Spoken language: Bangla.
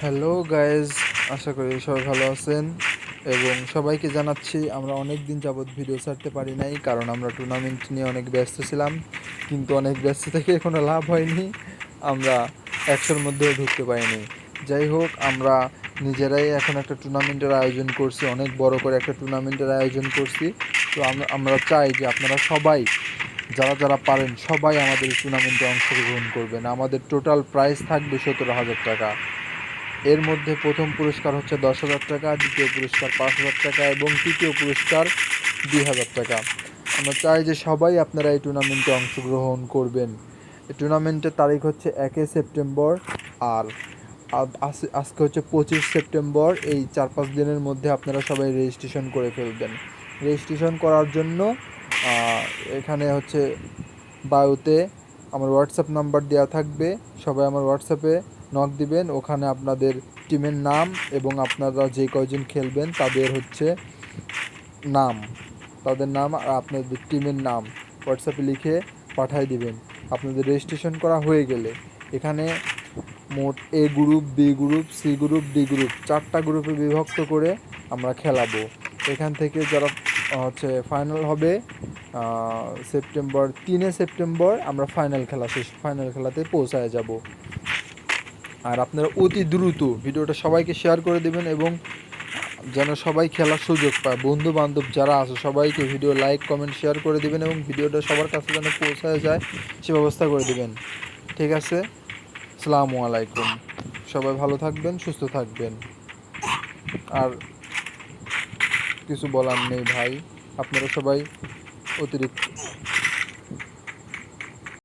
হ্যালো গাইজ আশা করি সবাই ভালো আছেন এবং সবাইকে জানাচ্ছি, আমরা অনেক দিন যাবৎ ভিডিও ছাড়তে পারি নাই, কারণ আমরা টুর্নামেন্ট নিয়ে অনেক ব্যস্ত ছিলাম, কিন্তু অনেক ব্যস্ত থেকে কোনো লাভ হয়নি। আমরা একশোর মধ্যেও ঢুকতে পারিনি। যাই হোক, আমরা নিজেরাই এখন একটা টুর্নামেন্টের আয়োজন করছি, অনেক বড় করে একটা টুর্নামেন্টের আয়োজন করছি। তো আমরা চাই যে আপনারা সবাই, যারা যারা পারেন, সবাই আমাদের টুর্নামেন্টে অংশগ্রহণ করবেন। আমাদের টোটাল প্রাইস থাকবে সতেরো হাজার টাকা। এর মধ্যে প্রথম পুরস্কার হচ্ছে দশ হাজার টাকা, দ্বিতীয় পুরস্কার পাঁচ হাজার টাকা এবং তৃতীয় পুরস্কার দুই হাজার টাকা। আমরা চাই যে সবাই আপনারা এই টুর্নামেন্টে অংশগ্রহণ করবেন। এই টুর্নামেন্টের তারিখ হচ্ছে একে সেপ্টেম্বর আর আজ- আজ- আজকে হচ্ছে পঁচিশ সেপ্টেম্বর। এই চার পাঁচ দিনের মধ্যে আপনারা সবাই রেজিস্ট্রেশন করে ফেলবেন। রেজিস্ট্রেশন করার জন্য এখানে হচ্ছে বায়োতে আমার হোয়াটসঅ্যাপ নাম্বার দেওয়া থাকবে। সবাই আমার হোয়াটসঅ্যাপে নক দিবেন। ওখানে আপনাদের টিমের নাম এবং আপনারা যে কয়জন খেলবেন তাদের হচ্ছে নাম। তাদের নাম আর আপনাদের টিমের নাম হোয়াটসঅ্যাপে লিখে পাঠিয়ে দিবেন। আপনাদের রেজিস্ট্রেশন করা হয়ে গেলে এখানে মোট A group B group C group D group চারটা গ্রুপে বিভক্ত করে আমরা খেলাবো। এখান থেকে যারা হচ্ছে ফাইনাল হবে সেপ্টেম্বর তিনে সেপ্টেম্বর আমরা ফাইনাল খেলা শেষ ফাইনাল খেলাতে পৌঁছায় যাব। আর আপনারা অতি দ্রুত ভিডিওটা সবাইকে শেয়ার করে দেবেন এবং যেন সবাই খেলার সুযোগ পায়। বন্ধু বান্ধব যারা আছে, সবাইকে ভিডিও লাইক, কমেন্ট, শেয়ার করে দিবেন এবং ভিডিওটা সবার কাছে যেন পৌঁছায় যায়, সে ব্যবস্থা করে দেবেন। ঠিক আছে? আসসালামু আলাইকুম। সবাই ভালো থাকবেন, সুস্থ থাকবেন। আর কিছু বলার নেই ভাই। আপনারা সবাই অতিরিক্ত